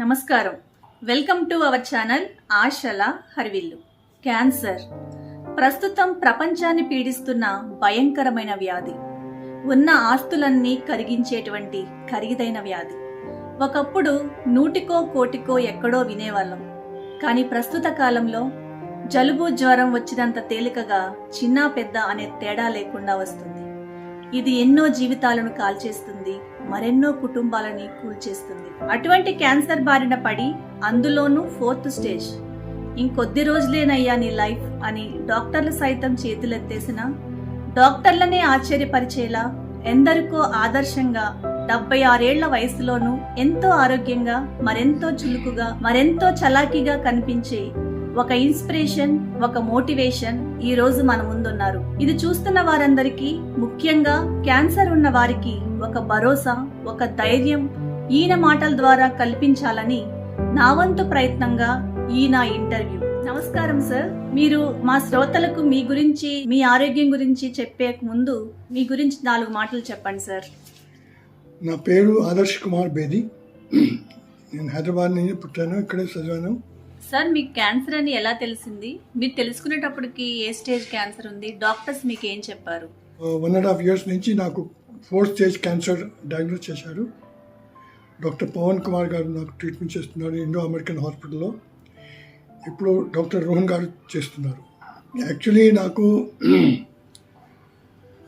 నమస్కారం. Welcome to our channel ఆశల హర్విల్లు. Cancer. ప్రస్తుతం ప్రపంచాన్ని పీడిస్తున్న భయంకరమైన వ్యాధి. ఉన్న ఆస్తులన్నీ కరిగించేటువంటి ఖరీదైన వ్యాధి. ఒకప్పుడు నూటికో కోటికో ఎక్కడో వినేవాళ్ళం. కానీ ప్రస్తుత కాలంలో జలుబు జ్వరం వచ్చినంత తేలికగా చిన్న పెద్ద అనే తేడా లేకుండా వస్తుంది. ఇది ఎన్నో జీవితాలను కాల్చేస్తుంది మరెన్నో కుటుంబాలని కూల్చేస్తుంది. అటువంటి క్యాన్సర్ బారిన పడి అందులోనూ ఫోర్త్ స్టేజ్. ఇంకొద్ది రోజులేనయ్యా నీ లైఫ్ అని డాక్టర్లు సైతం చేతులెత్తేసిన డాక్టర్లనే ఆశ్చర్యపరిచేలా ఎందరికో ఆదర్శంగా డెబ్బై ఆరేళ్ళ వయసులోనూ ఎంతో ఆరోగ్యంగా మరెంతో చులుకుగా మరెంతో చలాకీగా కనిపించే ఒక ఇన్స్పిరేషన్ ఒక మోటివేషన్ ఈ రోజు మన ముందున్నారు. ఇది చూస్తున్న వారందరికీ ముఖ్యంగా క్యాన్సర్ ఉన్న వారికి ఒక భరోసా ఒక ధైర్యం ఈయన మాటల ద్వారా కల్పించాలని నా వంతు ప్రయత్నంగా ఈ నా ఇంటర్వ్యూ. నమస్కారం సార్. మీరు మా శ్రోతలకు మీ గురించి మీ ఆరోగ్యం గురించి చెప్పే ముందు మీ గురించి నాలుగు మాటలు చెప్పండి సార్. నా పేరు ఆదర్శ్ కుమార్ బేది. నేను హైదరాబాద్ నుంచి పుట్టాను ఇక్కడే చదివాను. సార్ మీకు క్యాన్సర్ అని ఎలా తెలిసింది? మీరు తెలుసుకునేటప్పటికి ఏ స్టేజ్ క్యాన్సర్ ఉంది? డాక్టర్స్ మీకు ఏం చెప్పారు? వన్ అండ్ హాఫ్ ఇయర్స్ నుంచి నాకు ఫోర్త్ స్టేజ్ క్యాన్సర్ డయాగ్నోస్ చేశారు. డాక్టర్ పవన్ కుమార్ గారు నాకు ట్రీట్మెంట్ చేస్తున్నారు ఇండో అమెరికన్ హాస్పిటల్లో. ఇప్పుడు డాక్టర్ రోహన్ గారు చేస్తున్నారు. యాక్చువల్లీ నాకు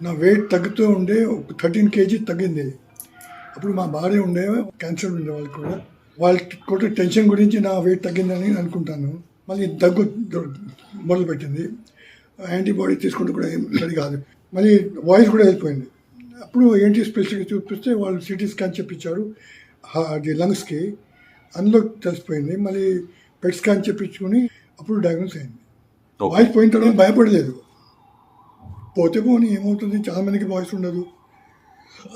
నా వెయిట్ తగ్గుతూ ఉండే ఒక థర్టీన్ కేజీ తగ్గింది. అప్పుడు మా భార్య ఉండే క్యాన్సర్ ఉండే వాళ్ళు కూడా. వాళ్ళకి కూడా టెన్షన్ గురించి నా వెయిట్ తగ్గిందని అనుకుంటాను. మళ్ళీ దగ్గు మొదలుపెట్టింది. యాంటీబాడీ తీసుకుంటే కూడా ఏం సరి కాదు. మళ్ళీ వాయిస్ కూడా వెళ్ళిపోయింది. అప్పుడు ఏంటి స్పెషల్గా చూపిస్తే వాళ్ళు సిటీ స్కాన్ చెప్పించారు. అది లంగ్స్కి అందులో తెలిసిపోయింది. మళ్ళీ పెట్ స్కాన్ చెప్పించుకుని అప్పుడు డయాగ్నోస్ అయింది. వాయిస్ పోయిన తర్వాత భయపడలేదు. పోతే పోనీ ఏమవుతుంది? చాలా మందికి వాయిస్ ఉండదు.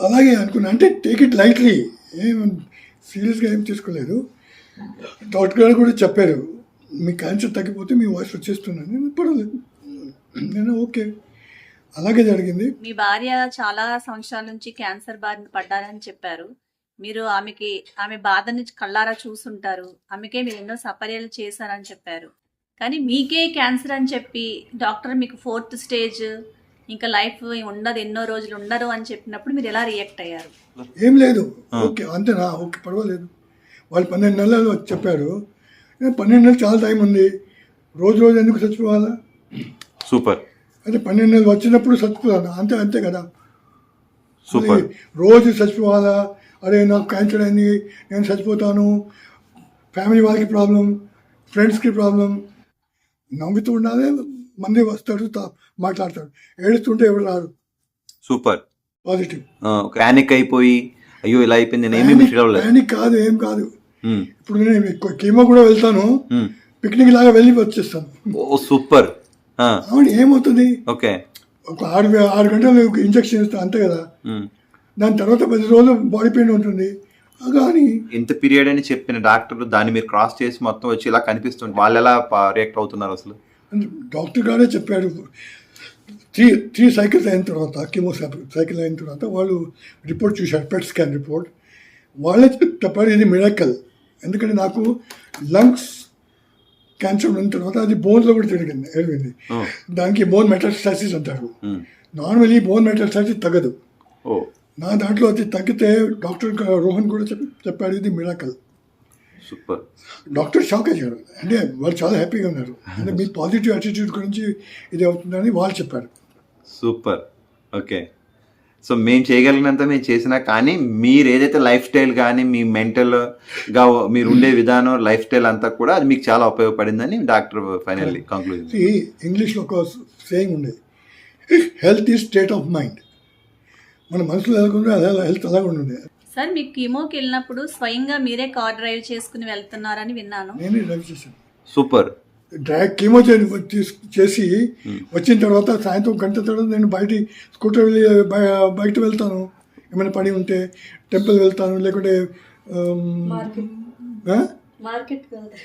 అలాగే అనుకున్నా. అంటే టేక్ ఇట్ లైట్లీ ఏం సీరియస్గా ఏం తీసుకోలేదు. డాక్టర్ గారు కూడా చెప్పారు మీ క్యాన్సర్ తగ్గిపోతే మీ వాయిస్ వచ్చేస్తున్నాను నేను పర్వాలేదు. నేను ఓకే. అలాగే జరిగింది. మీ భార్య చాలా సంవత్సరాల నుంచి క్యాన్సర్ బారిన పడ్డారని చెప్పారు. మీరు ఆమెకి ఆమె బాధని కళ్ళారా చూసుంటారు. ఆమెకే మీరు ఎన్నో సపర్యలు చేశారని చెప్పారు. కానీ మీకే క్యాన్సర్ అని చెప్పి డాక్టర్ మీకు ఫోర్త్ స్టేజ్ ఇంకా లైఫ్ ఉండదు ఎన్నో రోజులు ఉండరు అని చెప్పినప్పుడు మీరు ఎలా రియాక్ట్ అయ్యారు? ఏం లేదు. ఓకే అంతేనా ఓకే పర్వాలేదు. వాళ్ళు పన్నెండు నెలలు చెప్పారు. నేను పన్నెండు నెలలు చాలా టైం ఉంది. రోజు రోజు ఎందుకు చచ్చిపోవాలా? సూపర్. అంటే పన్నెండు నెలలు వచ్చినప్పుడు చచ్చిపోవాలా అంతే అంతే కదా. సూపర్. అది రోజు చచ్చిపోవాలా? అరే నాకు క్యాన్సర్ అయింది నేను చచ్చిపోతాను ఫ్యామిలీ వాళ్ళకి ప్రాబ్లం ఫ్రెండ్స్కి ప్రాబ్లం నవ్వుతూ ఉండాలి మంది వస్తాడు మాట్లాడతాడు. ఏడుస్తుంటే ఎవరు రారు? సూపర్ పాజిటివ్ ప్యానిక్ అయిపోయి అయ్యో ఇలా అయిపోయింది నేను ఏమీ ప్యానిక్ కాదు ఏం కాదు. మ్మ్. ఇప్పుడు నేను కీమో కూడా వెళ్తాను. పిక్నిక్ లాగా వెళ్ళి వచ్చేస్తాను. ఓ సూపర్ అవును ఏమవుతుంది? ఓకే ఒక ఆరు ఆరు గంటలు ఇంజక్షన్ ఇస్తాను అంతే కదా. మ్మ్. దాని తర్వాత పది రోజులు బాడీ పెయిన్ ఉంటుంది. కానీ ఇంత పీరియడ్ అని చెప్పిన డాక్టర్లు దాన్ని మీరు క్రాస్ చేసి మొత్తం వచ్చి ఇలా కనిపిస్తుంది వాళ్ళు ఎలా రియాక్ట్ అవుతున్నారు అసలు? డాక్టర్ గారే చెప్పారు త్రీ త్రీ సైకిల్స్ అయిన తర్వాత కీమో సైకిల్ అయిన తర్వాత వాళ్ళు రిపోర్ట్ చూశారు పెట్ స్కాన్ రిపోర్ట్ వాళ్ళే చెప్పారు ఇది మిరకల్ ఎందుకంటే నాకు లంగ్స్ క్యాన్సర్ ఉన్న తర్వాత అది బోన్లో కూడా తిరిగింది ఎరిగింది దానికి బోన్ మెటాస్టాసిస్ అంటారు. మ్మ్. నార్మలీ బోన్ మెటాస్టాసిస్ తగ్గదు. ఓ. నా దాంట్లో అది తగ్గితే డాక్టర్ రోహన్ కూడా చెప్ప చెప్పాడు ఇది మిరాకల్. సూపర్. డాక్టర్ షాక్ అయ్యారు. అంటే వాళ్ళు చాలా హ్యాపీగా ఉన్నారు. అంటే మీ పాజిటివ్ యాటిట్యూడ్ గురించి ఇది అవుతుందని వాళ్ళు చెప్పారు. సూపర్. ఓకే. సో మేము చేయగలిగినంత మేము చేసినా కానీ మీరు ఏదైతే లైఫ్ స్టైల్ కానీ మీ మెంటల్గా మీరు ఉండే విధానం లైఫ్ స్టైల్ అంతా కూడా అది మీకు చాలా ఉపయోగపడిందని డాక్టర్ ఫైనల్లీ కంక్లూజన్ ఇంగ్లీష్లో ఒక సేయింగ్ ఉండేది health is state of mind మన మనసులో ఎలాగుండే అదే హెల్త్ అలాగే ఉండే సార్ మీకు కీమోకి వెళ్ళినప్పుడు స్వయంగా మీరే కార్ డ్రైవ్ చేసుకుని వెళ్తున్నారని విన్నాను. నేనే డ్రైవ్ చేశాను. సూపర్. డ్రైవ్ కీమో చేసి వచ్చిన తర్వాత సాయంత్రం గంట తర్వాత నేను బయట స్కూటర్ వెళ్ళి బయ- బయట వెళ్తాను. ఏమైనా పని ఉంటే టెంపుల్ వెళ్తాను లేకుంటే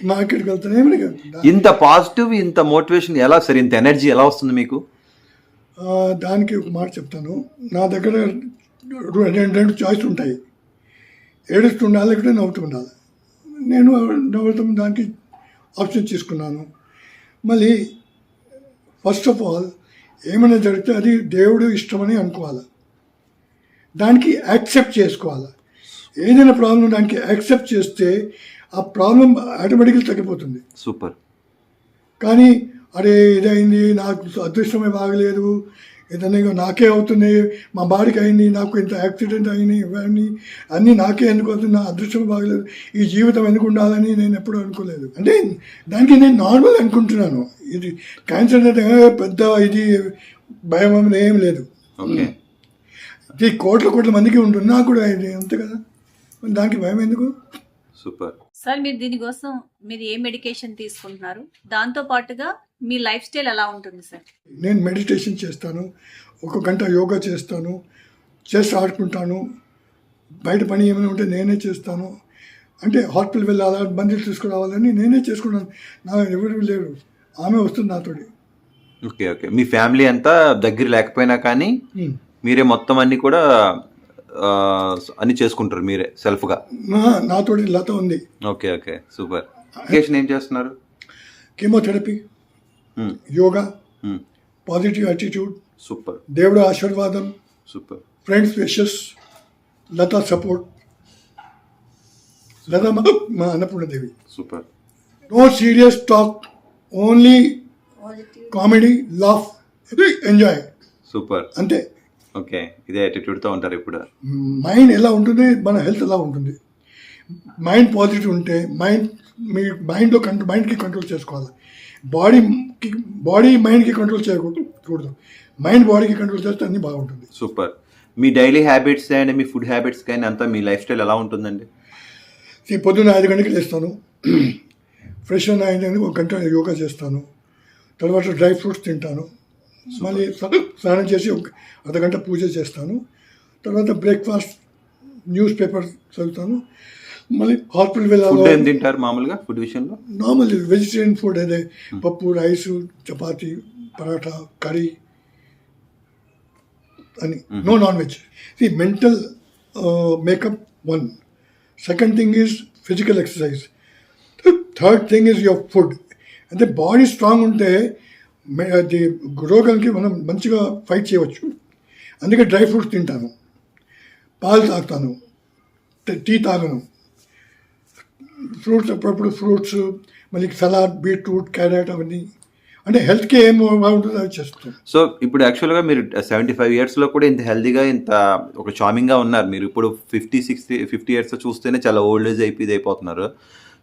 మార్కెట్కి వెళ్తాను. ఏమైనా. ఇంత పాజిటివ్ ఇంత మోటివేషన్ ఎలా సార్? ఇంత ఎనర్జీ ఎలా వస్తుంది మీకు? దానికి ఒక మాట చెప్తాను. నా దగ్గర రెండు రెండు చాయిస్ ఉంటాయి. ఏడుస్తూ ఉండాలి లేకుంటే నవ్వుతూ ఉండాలి నేను నవరతం దానికి ఆప్షన్ తీసుకున్నాను. మళ్ళీ ఫస్ట్ ఆఫ్ ఆల్ ఏమైనా జరిగితే అది దేవుడు ఇష్టమని అనుకోవాలి. దానికి యాక్సెప్ట్ చేసుకోవాలి. ఏదైనా ప్రాబ్లం దానికి యాక్సెప్ట్ చేస్తే ఆ ప్రాబ్లం ఆటోమేటిక్గా తగ్గిపోతుంది. సూపర్. కానీ అరే ఇదైంది నాకు అదృష్టమే బాగలేదు. ఏదైనా ఇగో నాకే అవుతుంది మా బాడీకి అయింది నాకు ఇంత యాక్సిడెంట్ అయింది ఇవన్నీ అన్నీ నాకే ఎందుకు అవుతుంది నా అదృష్టం బాగలేదు. ఈ జీవితం ఎందుకు ఉండాలని నేను ఎప్పుడూ అనుకోలేదు. అంటే దానికి నేను నార్మల్ అనుకుంటున్నాను. ఇది క్యాన్సర్ అనేది ఏ పెద్ద ఇది భయం అనేది ఏం లేదు. ఓకే. ఇది కోట్ల కోట్ల మందికి ఉంటుంది నాకు కూడా ఇది అంతే కదా. మరి దానికి భయం ఎందుకు? సూపర్. సార్ మీరు దీనికోసం మీరు ఏ మెడికేషన్ తీసుకుంటున్నారు? దాంతో పాటుగా మీ లైఫ్ స్టైల్ ఎలా ఉంటుంది సార్? నేను మెడిటేషన్ చేస్తాను ఒక గంట యోగా చేస్తాను చెస్ ఆడుకుంటాను బయట పని ఏమైనా ఉంటే నేనే చేస్తాను. అంటే హాస్పిటల్ వెళ్ళాలా మందులు తీసుకురావాలని నేనే చేసుకున్నాను. నా ఎవరు లేరు ఆమె వస్తుంది నాతోటి. Okay okay. మీ ఫ్యామిలీ అంతా దగ్గర లేకపోయినా కానీ. మీరే మొత్తం అన్ని కూడా అన్ని చేసుకుంటారు మీరే సెల్ఫ్గా. నా నాతోటి లత ఉంది. Okay okay. సూపర్. ఏం చేస్తున్నారు? Chemotherapy. Yoga hmm. Positive attitude super దేవుడు ఆశీర్వాదం super friends wishes Latha support Latha మా మా Annapurnadevi super no serious talk only comedy laugh enjoy super అంతే. ఓకే ఇదే యాటిట్యూడ్తో ఉంటారు ఇప్పుడు. మైండ్ ఎలా ఉంటుంది? మన హెల్త్ ఎలా ఉంటుంది? మైండ్ పాజిటివ్ ఉంటే మైండ్ మీ మైండ్లో కంట్రోల్ మైండ్కి కంట్రోల్ చేసుకోవాలి? బాడీకి బాడీ మైండ్కి కంట్రోల్ చేయకూడదు మైండ్ బాడీకి కంట్రోల్ చేస్తే అన్నీ బాగుంటుంది. సూపర్. మీ డైలీ హ్యాబిట్స్ అండ్ మీ ఫుడ్ హ్యాబిట్స్ కానీ అంతా మీ లైఫ్ స్టైల్ ఎలా ఉంటుందండి? ఈ పొద్దున్న ఐదు గంటలకు లేస్తాను. ఫ్రెష్ అయిన ఐదు గంటలకు ఒక గంట యోగా చేస్తాను. తర్వాత డ్రై ఫ్రూట్స్ తింటాను. మళ్ళీ స్నా- స్నానం చేసి ఒక అర్ధగంట పూజ చేస్తాను. తర్వాత బ్రేక్ఫాస్ట్ న్యూస్ పేపర్ చదువుతాను. మళ్ళీ హాస్పిటల్ ఫుడ్ ఏం వెళ్ళాలి తింటారు మామూలుగా ఫుడ్ విషయంలో? నార్మల్ వెజిటేరియన్ ఫుడ్ అదే పప్పు రైస్ చపాతి పరాఠా కర్రీ అని. No non veg the mental makeup one second thing is physical exercise third thing is your food అంటే బాడీ స్ట్రాంగ్ ఉంటే మే- అది రోగాలకి మనం మంచిగా ఫైట్ చేయవచ్చు. అందుకే డ్రై ఫ్రూట్స్ తింటాను. పాలు తాగుతాను. టీ- టీ తాగను. ఫ్రూట్స్ అప్పుడప్పుడు ఫ్రూట్స్ మళ్ళీ సలాడ్ బీట్రూట్ క్యారెట్ అవన్నీ. అంటే హెల్త్కి ఏం బాగుంటుందో అవి చేస్తాం సో ఇప్పుడు యాక్చువల్గా మీరు సెవెంటీ ఫైవ్ ఇయర్స్లో కూడా ఇంత హెల్తీగా ఇంత ఒక చామింగ్గా ఉన్నారు. మీరు ఇప్పుడు ఫిఫ్టీ సిక్స్టీ ఫిఫ్టీ ఇయర్స్ చూస్తేనే చాలా ఓల్డ్ ఏజ్ అయిపోయి అయిపోతున్నారు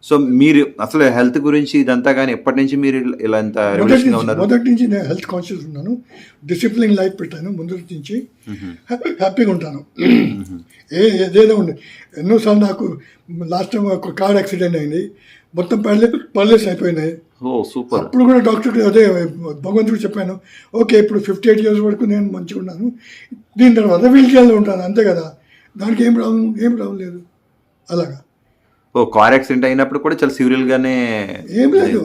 సో మీరు అసలు హెల్త్ గురించి ఇదంతా కానీ ఎప్పటి నుంచి మీరు ఇలా ఇంత మొదటి రెవల్యూషన్గా నుంచి ఉన్నారు? మొదటి నుంచి నేను హెల్త్ కాన్షియస్ ఉన్నాను. డిసిప్లిన్ లైఫ్ పెట్టాను. ముందు నుంచి హ్యా- హ్యాపీగా ఉంటాను. ఏ ఏదేదో ఉంది ఎన్నోసార్లు నాకు లాస్ట్ టైం ఒక కార్ యాక్సిడెంట్ అయింది. మొత్తం పర్లే పర్లేస్ అయిపోయినాయి. సూపర్. అప్పుడు కూడా డాక్టర్కి అదే భగవంతుడు చెప్పాను ఓకే ఇప్పుడు ఫిఫ్టీ ఎయిట్ ఇయర్స్ వరకు నేను మంచిగా ఉన్నాను. దీని తర్వాత వీల్ చైర్లో ఉంటాను అంతే కదా. దానికి ఏం ప్రాబ్లం ఏం ప్రాబ్లం లేదు. అలాగా. ఓ కార్ యాక్సిడెంట్ అయినప్పుడు కూడా చాలా సివియల్గానే ఏం లేదు.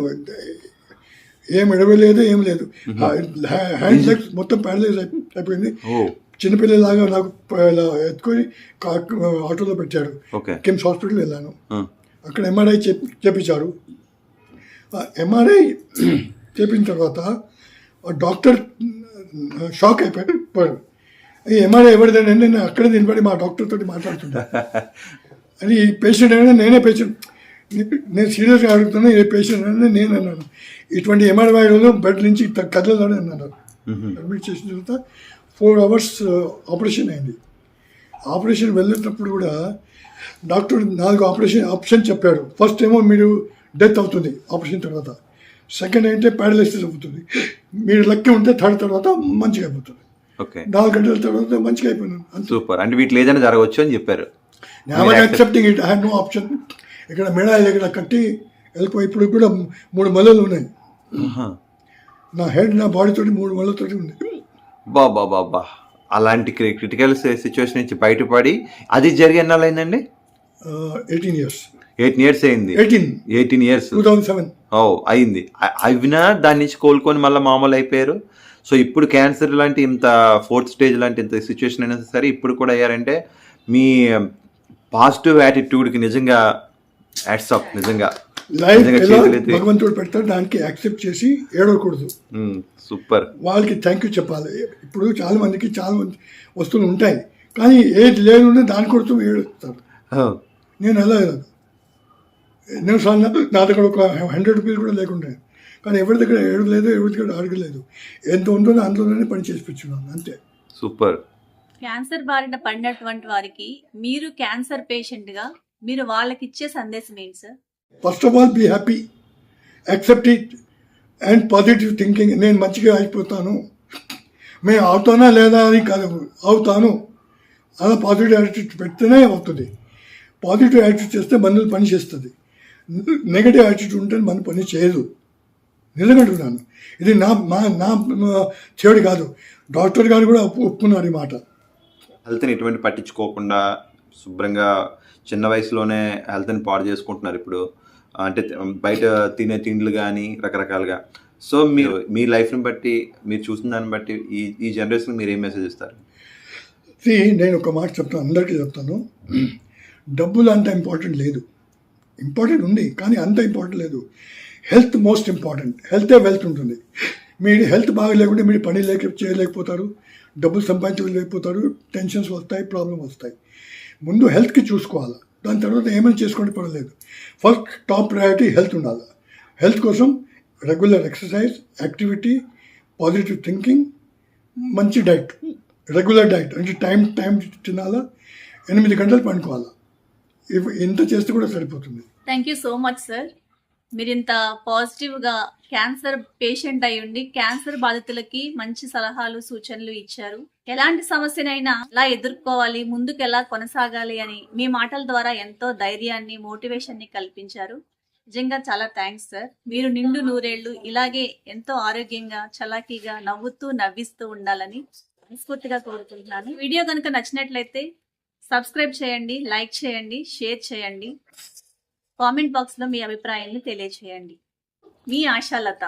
ఏం ఎడవలేదు ఏం లేదు. హ్యాండ్ లెగ్స్ మొత్తం ప్యారలైజ్ అయిపోయింది. చిన్నపిల్లలాగా నాకు ఎత్తుకొని ఆటోలో పెట్టారు. ఓకే. కిమ్స్ హాస్పిటల్ వెళ్ళాను. అక్కడ ఎంఆర్ఐ చెప్ చేపించారు. ఎంఆర్ఐ చేపించిన తర్వాత ఆ డాక్టర్ షాక్ అయిపోయాడు. ఈ ఎంఆర్ఐ ఎవరిదండి? నేను అక్కడే నిలబడి మా డాక్టర్ తోటి మాట్లాడుతుంటా. అని ఈ పేషెంట్ అయినా నేనే పేషెంట్ నేను సీరియస్గా అడుగుతున్నా ఏ పేషెంట్ అయినా నేను అన్నాను. ఇటువంటి ఎంఆర్ఐలో బెడ్ నుంచి కదలదని అన్నారు అడ్మిట్ చేసిన తర్వాత ఫోర్ అవర్స్ ఆపరేషన్ అయింది. ఆపరేషన్ వెళ్ళేటప్పుడు కూడా డాక్టర్ నాలుగు ఆపరేషన్ ఆప్షన్ చెప్పాడు. ఫస్ట్ ఏమో మీరు డెత్ అవుతుంది ఆపరేషన్ తర్వాత. సెకండ్ అయితే ప్యారలైసిస్ అవుతుంది. మీరు లక్కీ ఉంటే థర్డ్ తర్వాత మంచిగా అయిపోతుంది. ఓకే. నాలుగు గంటల తర్వాత మంచిగా అయిపోయినాను అంతే. సూపర్. అంటే వీటిలో ఏదైనా జరగవచ్చు అని చెప్పారు. Accepting it I had no option ఇక్కడ మెడ ఇక్కడ కట్టి వెళ్ళిపోయి ఇప్పుడు కూడా మూడు మల్లలు ఉన్నాయి. నా హెడ్ నా బాడీ తోటి మూడు మల్లతోటి ఉంది. బా బా బా బా. అలాంటి క్రిటికల్ సిచ్యువేషన్ నుంచి బయటపడి అది జరిగి ఎన్నాళ్ళు అయిందండి? ఎయిటీన్ ఇయర్స్ ఎయిటీన్ ఇయర్స్ అయింది. Eighteen eighteen years two thousand seven o అయింది. అ- అయినా దాని నుంచి కోలుకొని మళ్ళీ మామూలు అయిపోయారు. సో ఇప్పుడు క్యాన్సర్ లాంటి ఇంత ఫోర్త్ స్టేజ్ లాంటి ఇంత సిచ్యువేషన్ అయినా సరే ఇప్పుడు కూడా అయ్యారంటే మీ పాజిటివ్ యాటిట్యూడ్కి నిజంగా యాడ్స్ ఆఫ్ నిజంగా. లైఫ్ ఎలా. భగవంతుడు పెడతాడు దానికి యాక్సెప్ట్ చేసి ఏడవకూడదు. సూపర్. వాళ్ళకి థ్యాంక్ యూ చెప్పాలి. ఇప్పుడు చాలా మందికి చాలా మంది వస్తువులు ఉంటాయి. కానీ ఏది లేనుంటే దాని కొడుతూ ఏడుస్తారు. నేను అలా కాదు నేను సార్ నా దగ్గర ఒక హండ్రెడ్ రూపీస్ కూడా లేకుండే. కానీ ఎవరి దగ్గర ఏడు లేదు ఎవరి దగ్గర అడగలేదు. ఎంత ఉందో అందులోనే పని చేసి పెట్టున్నాను అంతే. సూపర్. క్యాన్సర్ బారిన పడినటువంటి వారికి మీరు క్యాన్సర్ పేషెంట్గా మీరు వాళ్ళకి ఇచ్చే సందేశం ఏంటి sir? First of all be happy accept it and positive thinking నేను మంచిగా అయిపోతాను. మేము అవుతానా లేదా అని కాదు. అవుతాను. అలా పాజిటివ్ యాటిట్యూడ్ పెడితేనే అవుతుంది. పాజిటివ్ యాటిట్యూడ్ చేస్తే మనల్ని పని చేస్తుంది. నెగటివ్ యాటిట్యూడ్ ఉంటే మన పని చేయదు. నిలబెట్టుకున్నాను ఇది నా మా నా చెడు కాదు. డాక్టర్ గారు కూడా ఒప్పు ఒప్పుకున్నారు ఈ మాట. హెల్త్ని ఎటువంటి పట్టించుకోకుండా శుభ్రంగా చిన్న వయసులోనే హెల్త్ని పాడు చేసుకుంటున్నారు ఇప్పుడు. అంటే బయట తినే తిండ్లు కానీ రకరకాలుగా. సో మీరు మీ లైఫ్ని బట్టి మీరు చూసిన దాన్ని బట్టి ఈ ఈ జనరేషన్ మీరు ఏం మెసేజ్ ఇస్తారు? నేను ఒక మాట చెప్తాను అందరికీ చెప్తాను. డబ్బులు అంత ఇంపార్టెంట్ లేదు. ఇంపార్టెంట్ ఉంది కానీ అంత ఇంపార్టెంట్ లేదు. హెల్త్ మోస్ట్ ఇంపార్టెంట్ హెల్తే వెల్త్ ఉంటుంది. మీరు హెల్త్ బాగా లేకుంటే మీరు పని లేక చేయలేకపోతారు. డబ్బులు సంపాదించలేకపోతారు. టెన్షన్స్ వస్తాయి ప్రాబ్లమ్ వస్తాయి. ముందు హెల్త్కి చూసుకోవాలి? దాని తర్వాత ఏమైనా చేసుకోండి పర్వాలేదు. ఫస్ట్ టాప్ ప్రయారిటీ హెల్త్ ఉండాలి? హెల్త్ కోసం regular exercise activity positive thinking మంచి డైట్. రెగ్యులర్ డైట్ అంటే టైం టైం తినాలా? ఎనిమిది గంటలు పండుకోవాలా? ఇవి ఇంత చేస్తే కూడా సరిపోతుంది. Thank you so much sir. మీరు ఇంత పాజిటివ్గా క్యాన్సర్ పేషెంట్ అయి ఉండి క్యాన్సర్ బాధితులకి మంచి సలహాలు సూచనలు ఇచ్చారు. ఎలాంటి సమస్యనైనా ఎలా ఎదుర్కోవాలి ముందుకు ఎలా కొనసాగాలి అని మీ మాటల ద్వారా ఎంతో ధైర్యాన్ని మోటివేషన్ని కల్పించారు. నిజంగా చాలా థ్యాంక్స్ సార్. మీరు నిండు నూరేళ్ళు ఇలాగే ఎంతో ఆరోగ్యంగా చలాకీగా నవ్వుతూ నవ్విస్తూ ఉండాలని మనస్ఫూర్తిగా కోరుకుంటున్నాను. వీడియో కనుక నచ్చినట్లయితే సబ్స్క్రైబ్ చేయండి లైక్ చేయండి షేర్ చేయండి. కామెంట్ బాక్స్లో మీ అభిప్రాయాన్ని తెలియచేయండి. మీ ఆశాలత.